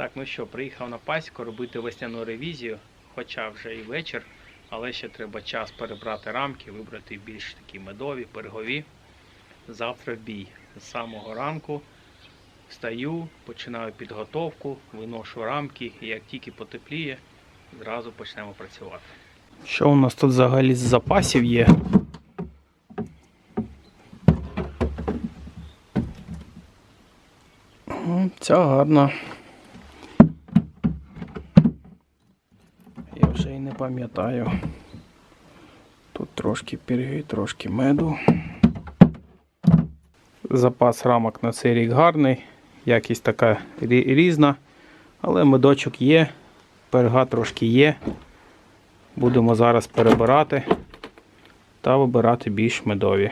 Так, ну що, приїхав на пасіку робити весняну ревізію, хоча вже і вечір, але ще треба час перебрати рамки, вибрати більш такі медові, пергові. Завтра бій. З самого ранку встаю, починаю підготовку, виношу рамки, і як тільки потепліє, зразу почнемо працювати. Що у нас тут взагалі з запасів є? Ця гарна. Я вже і не пам'ятаю. Тут трошки пірги, трошки меду. Запас рамок на цей рік гарний, якість така різна, але медочок є, перга трошки є. Будемо зараз перебирати та вибирати більш медові.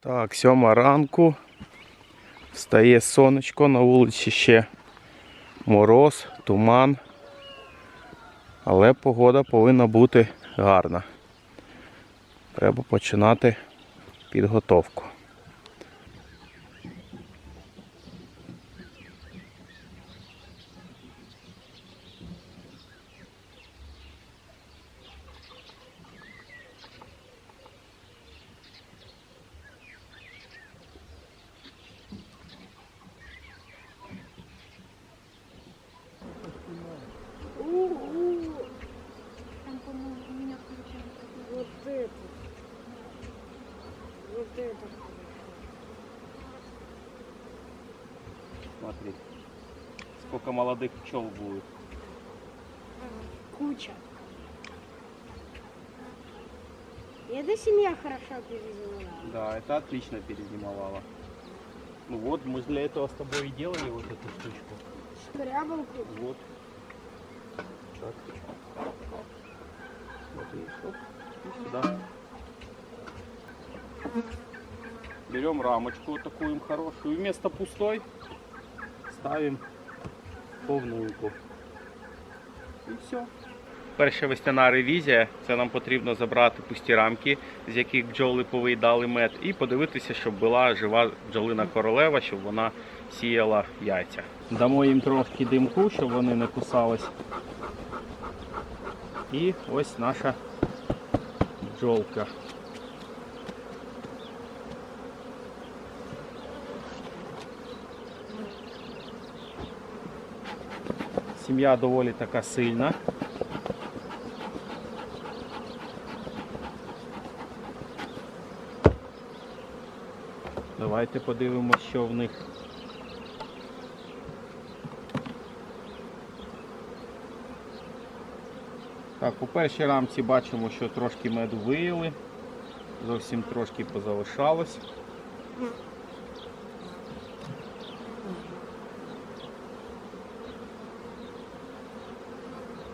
Так, сьома ранку. Встає сонечко, на вулиці ще мороз, туман. Але погода повинна бути гарна. Треба починати підготовку. Сколько молодых пчел будет. Куча. И эта семья хорошо перезимовала. Да, это отлично перезимовало. Ну вот, мы для этого с тобой и делали вот эту штучку. Шкрябалку. Вот. Так. Смотри, оп, и сюда. Берем рамочку вот такую им хорошую. И вместо пустой ставим повнуйку. І все. Перша весняна ревізія. Це нам потрібно забрати пусті рамки, з яких бджоли повиїдали мед, і подивитися, щоб була жива бджолина королева, щоб вона сіяла яйця. Дамо їм трошки димку, щоб вони не кусались. І ось наша бджолка. Сім'я доволі така сильна. Давайте подивимося, що в них. Так, у першій рамці бачимо, що трошки меду виїли, зовсім трошки позалишалось.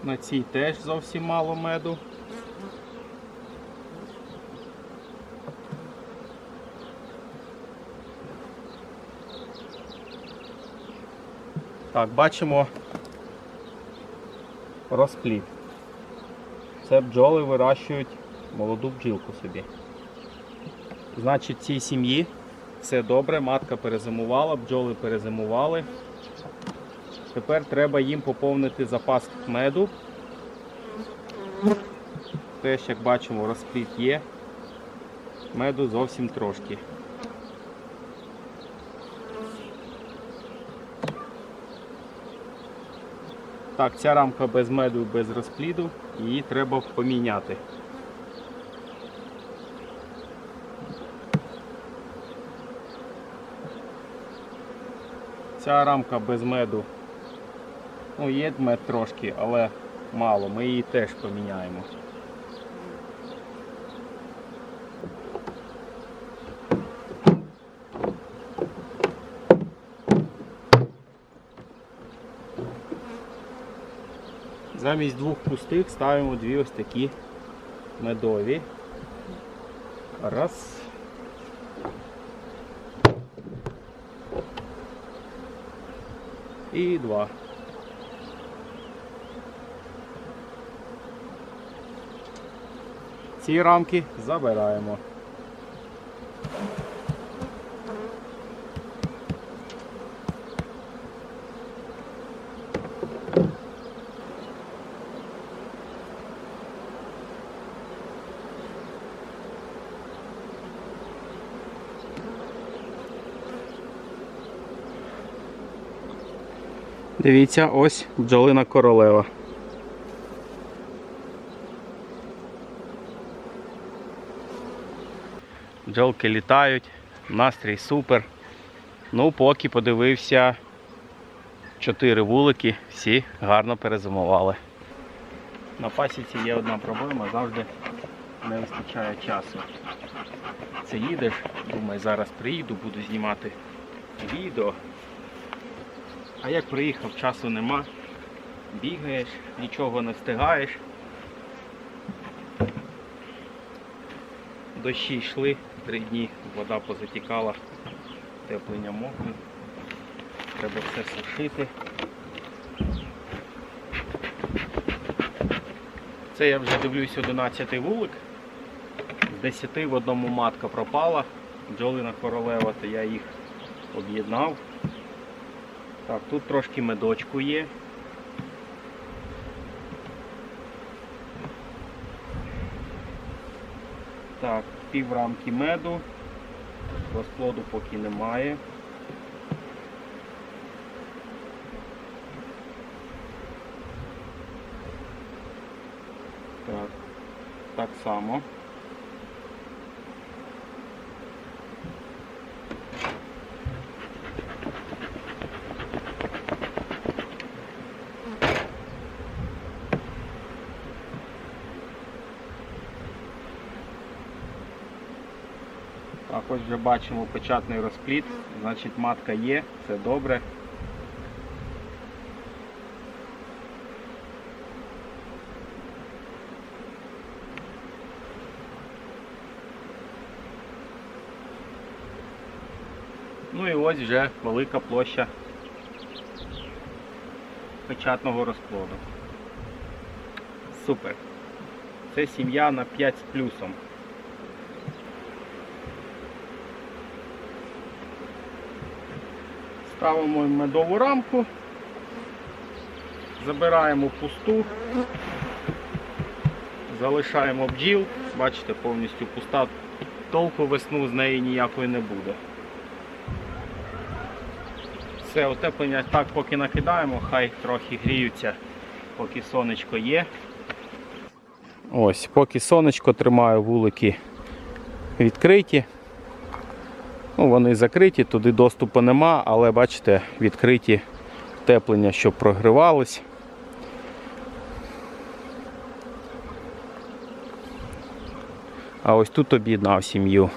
На цій теж зовсім мало меду. Так, бачимо розплід. Це бджоли вирощують молоду бджілку собі. Значить, цій сім'ї все добре, матка перезимувала, бджоли перезимували. Тепер треба їм поповнити запас меду. Теж, як бачимо, розплід є. Меду зовсім трошки. Так, ця рамка без меду, без розпліду, її треба поміняти. Ця рамка без меду. Ну, є мед трошки, але мало. Ми її теж поміняємо. Замість двох пустих ставимо дві ось такі медові. Раз. І два. Ці рамки забираємо. Дивіться, ось бджолина королева. Бджолки літають, настрій супер. Ну, поки подивився, чотири вулики, всі гарно перезимували. На пасіці є одна проблема, завжди не вистачає часу. Це їдеш, думаю, зараз приїду, буду знімати відео. А як приїхав, часу нема. Бігаєш, нічого не встигаєш. Дощі йшли три дні, вода позатікала, теплення мокне. Треба все сушити. Це я вже дивлюсь 11 вулик. З 10 в одному матка пропала. Бджолина королева, то я їх об'єднав. Так, тут трошки медочку є. Так, пів рамки меду. Розплоду поки немає. Так, так само. Ось вже бачимо печатний розпліт, значить матка є, це добре. Ну і ось вже велика площа печатного розплоду. Супер. Це сім'я на 5 з плюсом. Ставимо медову рамку, забираємо пусту, залишаємо бджіл, бачите, повністю пуста, толку весну з неї ніякої не буде. Все, отеплення так поки накидаємо, хай трохи гріються, поки сонечко є. Ось, поки сонечко тримаю вулики відкриті. Ну, вони закриті, туди доступу нема, але бачите, відкриті теплення, щоб прогрівались. А ось тут об'єднав сім'ю.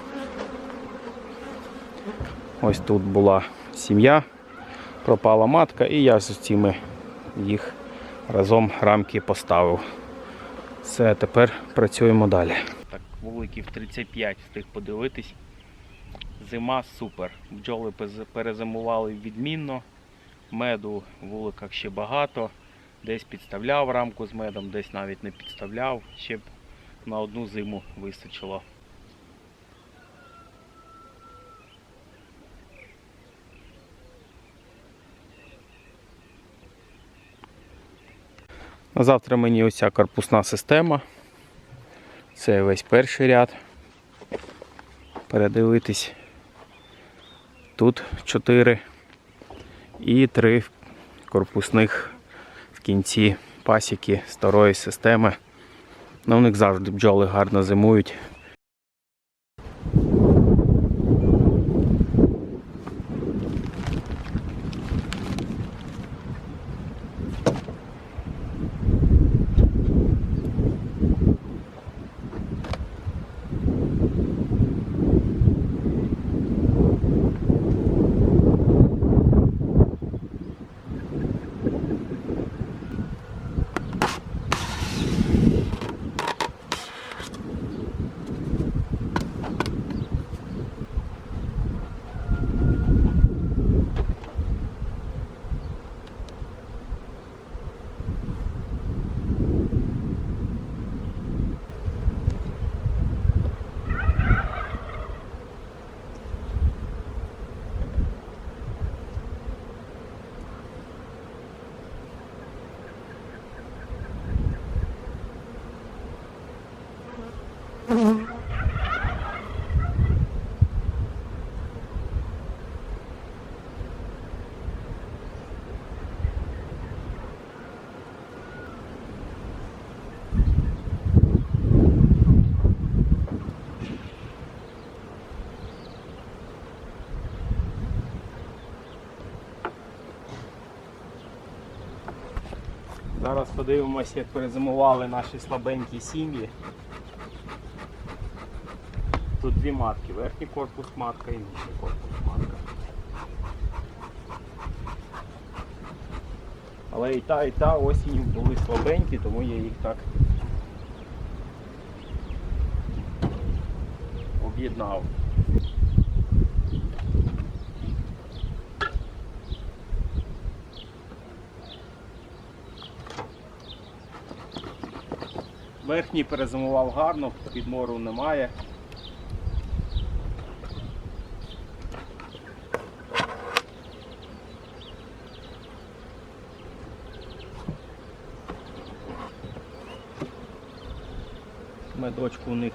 Ось тут була сім'я, пропала матка, і я з цими їх разом рамки поставив. Все, тепер працюємо далі. Так, вуликів 35 встиг подивитись. Зима супер. Бджоли перезимували відмінно. Меду в вуликах ще багато. Десь підставляв рамку з медом, десь навіть не підставляв. Ще б на одну зиму вистачило. На завтра мені оця корпусна система. Це весь перший ряд. Передивитись. Тут 4 і 3 корпусних в кінці пасіки старої системи. На них завжди бджоли гарно зимують. Зараз подивимося, як перезимували наші слабенькі сім'ї. Тут дві матки. Верхній корпус матка і нижній корпус матка. Але і та, і та осінь були слабенькі, тому я їх так об'єднав. Верхній перезимував гарно, підмору немає. Медочку у них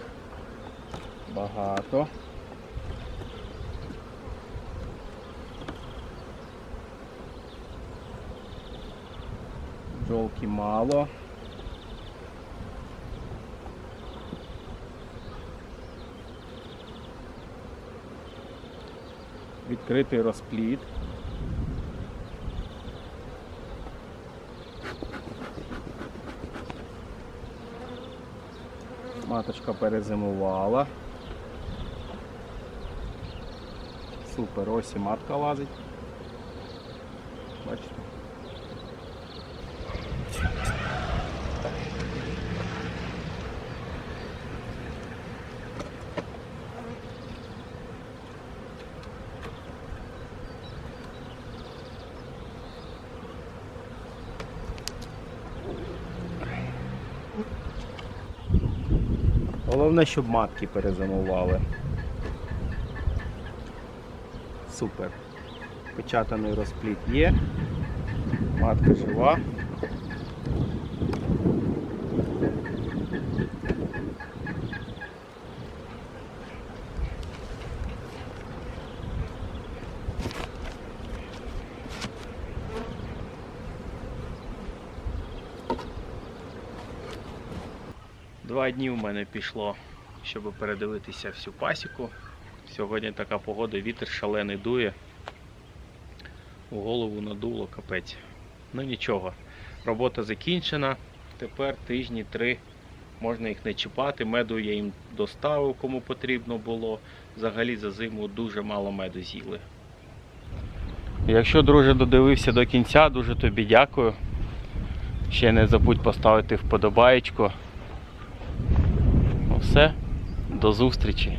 багато. Бджолки мало. Відкритий розплід. Маточка перезимувала. Супер, ось і матка лазить. Бачите? Головне, щоб матки перезимували. Супер. Печатаний розпліт є. Матка жива. Два дні в мене пішло, щоб передивитися всю пасіку. Сьогодні така погода, вітер шалений дує. У голову надуло капець. Ну нічого. Робота закінчена. Тепер тижні три можна їх не чіпати. Меду я їм доставив, кому потрібно було. Взагалі за зиму дуже мало меду з'їли. Якщо, друже, додивився до кінця, дуже тобі дякую. Ще не забудь поставити вподобаєчку. Все, до зустрічі.